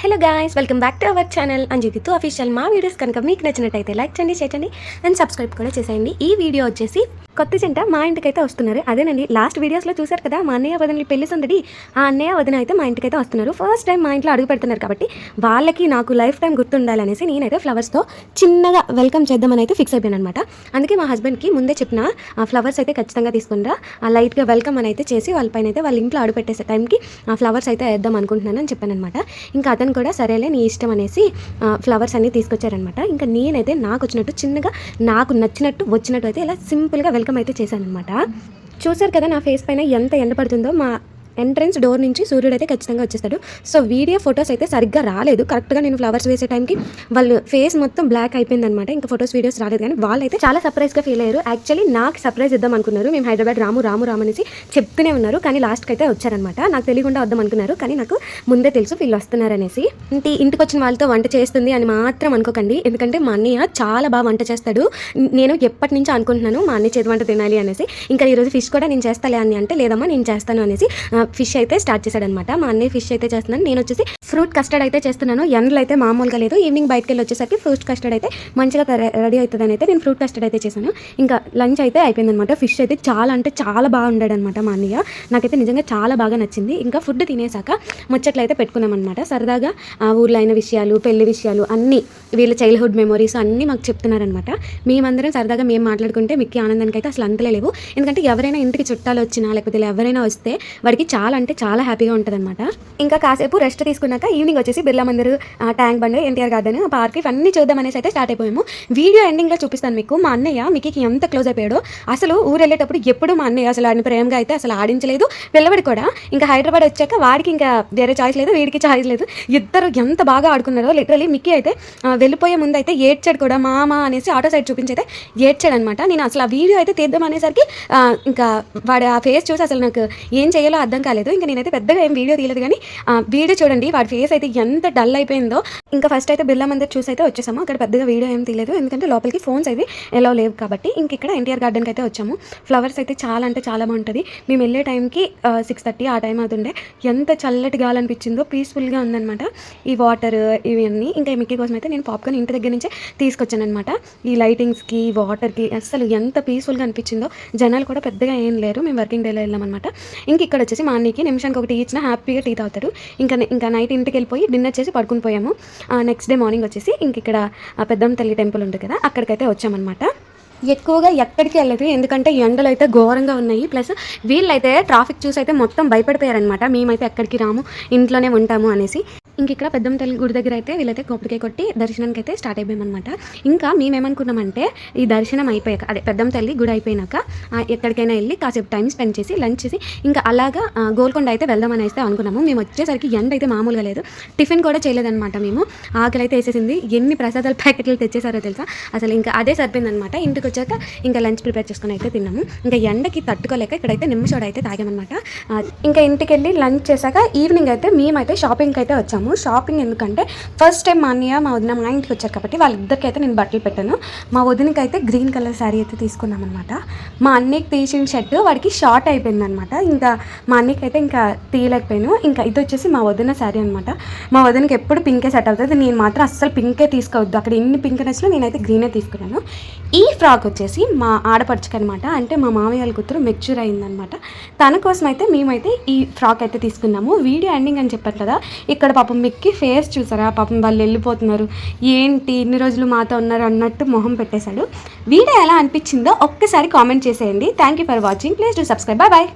Hello guys welcome back to our channel అంజితితో official మా videos కనుక మీకు నచ్చినట్టయితే లైక్ చేయండి షేర్ చేయండి అండ్ సబ్స్క్రైబ్ కూడా చేసేయండి. ఈ వీడియో వచ్చేసి కొత్త జంట మా ఇంటికైతే వస్తున్నారు. అదేనండి లాస్ట్ వీడియోస్లో చూశారు కదా మా అన్నయ్య వదిన పెళ్ళి సందడి. ఆ అన్నయ్య వదిన అయితే మా ఇంటికైతే వస్తున్నారు. ఫస్ట్ టైం మా ఇంట్లో అడుగు పెడుతున్నారు కాబట్టి వాళ్ళకి నాకు లైఫ్ టైం గుర్తుండాలనేసి నేనైతే ఫ్లవర్స్తో చిన్నగా వెల్కమ్ చేద్దామని అయితే ఫిక్స్ అయిపోయాను అనమాట అందుకే మా హస్బెండ్కి ముందే చెప్పిన ఆ ఫ్లవర్స్ అయితే ఖచ్చితంగా తీసుకుంటా ఆ లైట్గా వెల్కమ్ అని అయితే చేసి వాళ్ళ పైన అయితే వాళ్ళ ఇంట్లో అడుగు పెట్టేసే టైంకి ఆ ఫ్లవర్స్ అయితే వేద్దాం అనుకుంటున్నాను అని చెప్పాను అనమాట ఇంకా అతను కూడా సరేలే నీ ఇష్టం అనేసి ఫ్లవర్స్ అన్ని తీసుకొచ్చారనమాట ఇంకా నేనైతే నాకు వచ్చినట్టు చిన్నగా నాకు నచ్చినట్టు వచ్చినట్టు అయితే ఇలా సింపుల్గా వెల్కమ్ అయితే చేశానమాట చూసారు కదా నా ఫేస్ పైన ఎంత ఎండ పడుతుందో మా ఎంట్రన్స్ డోర్ నుంచి సూర్యుడు అయితే ఖచ్చితంగా వచ్చేస్తాడు. సో వీడియో ఫొటోస్ అయితే సరిగ్గా రాలేదు. కరెక్ట్గా నేను ఫ్లవర్స్ వేసే టైంకి వాళ్ళు ఫేస్ మొత్తం బ్లాక్ అయిపోయింది అనమాట ఇంకా ఫొటోస్ వీడియోస్ రాలేదు కానీ వాళ్ళైతే చాలా సర్ప్రైజ్గా ఫీల్ అయ్యారు. యాక్చువల్లీ నాకు సర్ప్రైజ్ ఇద్దాం అనుకున్నారు. మేము హైదరాబాద్ రాము రాము రాము అనేసి చెప్తూనే ఉన్నారు. కానీ లాస్ట్కి అయితే వచ్చారనమాట. నాకు తెలియకుండా వద్దాం అనుకున్నారు. కానీ నాకు ముందే తెలుసు వీళ్ళు వస్తున్నారనేసి ఇంటి ఇంటికి వచ్చిన వాళ్ళతో వంట చేస్తుంది అని మాత్రం అనుకోకండి. ఎందుకంటే మా అన్నయ్య చాలా బాగా వంట చేస్తాడు. నేను ఎప్పటి నుంచో అనుకుంటున్నాను మా అన్నయ్య చేతి వంట తినాలి అనేసి. ఇంకా ఈరోజు ఫిష్ కూడా నేను చేస్తాలే అని అంటే లేదమ్మా నేను చేస్తాను అనేసి. ఫిష్ అయితే స్టార్ట్ చేశాడనమాట. మా అన్నయ్య ఫిష్ అయితే చేస్తున్నాను నేను వచ్చేసి ఫ్రూట్ కస్టర్డ్ అయితే చేస్తున్నాను. ఎండలు అయితే మామూలుగా లేదు. ఈవినింగ్ బయటకు వెళ్ళి వచ్చేసరికి ఫ్రూట్ కస్టర్డ్ అయితే మంచిగా రెడీ అవుతుందని అయితే నేను ఫ్రూట్ కస్టర్డ్ అయితే చేశాను. ఇంకా లంచ్ అయితే అయిపోయిందనమాట ఫిష్ అయితే చాలా అంటే చాలా బాగా ఉండాడనమాట మా అన్నయ్య. నాకైతే నిజంగా చాలా బాగా నచ్చింది. ఇంకా ఫుడ్ తినేసాక ముచ్చట్లు అయితే పెట్టుకున్నామన్నమాట. సరదాగా ఆ ఊర్లో అయిన విషయాలు పెళ్ళి విషయాలు అన్నీ వీళ్ళ చైల్డ్హుడ్ మెమొరీస్ అన్నీ మాకు చెప్తున్నారనమాట మేమందరం సరదాగా మేము మాట్లాడుకుంటే మిక్కి ఆనందానికి అయితే అసలు అంతలే లేవు. ఎందుకంటే ఎవరైనా ఇంటికి చుట్టాలు వచ్చినా లేకపోతే ఎవరైనా వస్తే వాడికి చాలా అంటే చాలా హ్యాపీగా ఉంటుందన్నమాట. ఇంకా కాసేపు రెస్ట్ తీసుకున్నాక ఈవినింగ్ వచ్చేసి Birla Mandir tank bund NTR garden park ఇవన్నీ చూద్దాం అనేసి అయితే స్టార్ట్ అయిపోయాము. వీడియో ఎండింగ్లో చూపిస్తాను మీకు. మా అన్నయ్య మీకు ఎంత క్లోజ్ అయిపోయాడో అసలు ఊరు వెళ్ళేటప్పుడు ఎప్పుడు మా అన్నయ్య అసలు ఆడిని ప్రేమగా అయితే అసలు ఆడించలేదు. పిల్లవాడు కూడా. ఇంకా హైదరాబాద్ వచ్చాక వాడికి ఇంకా వేరే ఛాయిస్ లేదు వీడికి చాయిస్ లేదు. ఇద్దరు ఎంత బాగా ఆడుకున్నారో లిటరలీ మిక్కీ అయితే వెళ్ళిపోయే ముందు అయితే ఏడ్చాడు కూడా మామ అనేసి ఆటో సైడ్ చూపించి అయితే ఏడ్చాడు అనమాట నేను అసలు ఆ వీడియో అయితే తీద్దాం అనేసరికి ఇంకా వాడు ఆ ఫేస్ చూసి అసలు నాకు ఏం చేయాలో అర్థం కాలేదు. ఇంకా నేనైతే పెద్దగా ఏం వీడియో తీయలేదు కానీ వీడియో చూడండి వాడు ఫేస్ అయితే ఎంత డల్ అయిపోయిందో. ఇంకా ఫస్ట్ అయితే బిర్లా మందిర్ చూసి అయితే వచ్చేసాము. అక్కడ పెద్దగా వీడియో ఏం తీయలేదు. ఎందుకంటే లోపలికి ఫోన్స్ అయితే ఎలా లేవు కాబట్టి. ఇంక ఇక్కడ ఎన్టీఆర్ గార్డెన్కి అయితే వచ్చాము. ఫ్లవర్స్ అయితే చాలా అంటే చాలా బాగుంటుంది. మేము వెళ్ళే టైంకి సిక్స్ థర్టీ ఆ టైం అవుతుండే. ఎంత చల్లటి గాలి అనిపించిందో పీస్ఫుల్గా ఉందన్నమాట. ఈ వాటర్ ఇవన్నీ. ఇంకా మిక్కీ కోసం అయితే నేను పాప్కార్న్ ఇంటి దగ్గర నుంచే తీసుకొచ్చాను అనమాట ఈ లైటింగ్స్కి వాటర్కి అసలు ఎంత పీస్ఫుల్గా అనిపించిందో. జనాలు కూడా పెద్దగా ఏం లేరు. మేము వర్కింగ్ డేలో వెళ్ళామన్నమాట. ఇంక ఇక్కడ వచ్చేసి మా అన్నయ్యకి నిమిషానికి ఒకటి ఇచ్చిన హ్యాపీగా టీ తాగుతాడు. ఇంకా ఇంకా నైట్ ఇంటికి వెళ్ళిపోయి డిన్నర్ చేసి పడుకుని పోయాము. నెక్స్ట్ డే మార్నింగ్ వచ్చేసి ఇంక ఇక్కడ పెద్దమ్మ తల్లి టెంపుల్ ఉంది కదా అక్కడికైతే వచ్చామన్నమాట. ఎక్కువగా ఎక్కడికి వెళ్ళదు ఎందుకంటే ఎండలు అయితే ఘోరంగా ఉన్నాయి. ప్లస్ వీళ్ళైతే ట్రాఫిక్ చూసి అయితే మొత్తం భయపడిపోయారనమాట మేమైతే ఎక్కడికి రాము ఇంట్లోనే ఉంటాము అనేసి. ఇంక ఇక్కడ పెద్దమ్మ తల్లి గుడి దగ్గర అయితే వీళ్ళైతే కొబ్బరికాయ కొట్టి దర్శనానికి అయితే స్టార్ట్ అయిపోయామన్నమాట. ఇంకా మేమేమనుకున్నామంటే ఈ దర్శనం అయిపోయాక అదే పెద్దమ్మ తల్లి గుడి అయిపోయినాక ఎక్కడికైనా వెళ్ళి కాసేపు టైం స్పెండ్ చేసి లంచ్ చేసి ఇంకా అలాగా గోల్కొండ అయితే వెళ్దామని అయితే అనుకున్నాము. మేము వచ్చేసరికి ఎండ అయితే మామూలుగా లేదు. టిఫిన్ కూడా చేయలేదన్నమాట మేము. ఆకలి అయితే వేసేసింది. ఎన్ని ప్రసాదాల ప్యాకెట్లు తెచ్చేసారో తెలుసా? అసలు ఇంకా అదే సరిపోయిందనమాట ఇంటికి వచ్చాక ఇంకా లంచ్ ప్రిపేర్ చేసుకుని అయితే తిన్నాము. ఇంకా ఎండకి తట్టుకోలేక ఇక్కడైతే నిమ్మ అయితే తాగామన్నమాట. ఇంకా ఇంటికి వెళ్ళి లంచ్ చేశాక ఈవినింగ్ అయితే మేమైతే షాపింగ్కి అయితే వచ్చాము. షాపింగ్ ఎందుకంటే ఫస్ట్ టైం మా అన్నయ్య మా వదిన మా ఇంటికి వచ్చారు కాబట్టి వాళ్ళిద్దరికి అయితే నేను బట్టలు పెట్టాను. మా వదినకి అయితే గ్రీన్ కలర్ శారీ అయితే తీసుకున్నాం అనమాట మా అన్నయ్యకి తీసిన షర్ట్ వాడికి షార్ట్ అయిపోయిందనమాట ఇంకా మా అన్నయ్యకి అయితే ఇంకా తీయలేకపోయాను. ఇంకా ఇది వచ్చేసి మా వదిన శారీ అనమాట మా వదినకి ఎప్పుడు పింకే సెట్ అవుతుంది నేను మాత్రం అస్సలు పింకే తీసుకోవద్దు. అక్కడ ఎన్ని పింక్ నచ్చినా నేనైతే గ్రీనే తీసుకున్నాను. ఈ ఫ్రాక్ వచ్చేసి మా ఆడపడుచుకనమాట అంటే మా మామయ్య వాళ్ళ కూతురు మెచ్యూర్ అయిందనమాట తన కోసం అయితే మేమైతే ఈ ఫ్రాక్ అయితే తీసుకున్నాము. వీడియో ఎండింగ్ అని చెప్పారు కదా ఇక్కడ పాపం మిక్కి ఫేస్ చూసారా? పాపం వాళ్ళు వెళ్ళిపోతున్నారు. ఏంటి ఇన్ని రోజులు మాతో ఉన్నారు అన్నట్టు మొహం పెట్టేశాడు. వీడియో ఎలా అనిపించిందో ఒక్కసారి కామెంట్ చేసేయండి. Thank you for watching please do subscribe bye bye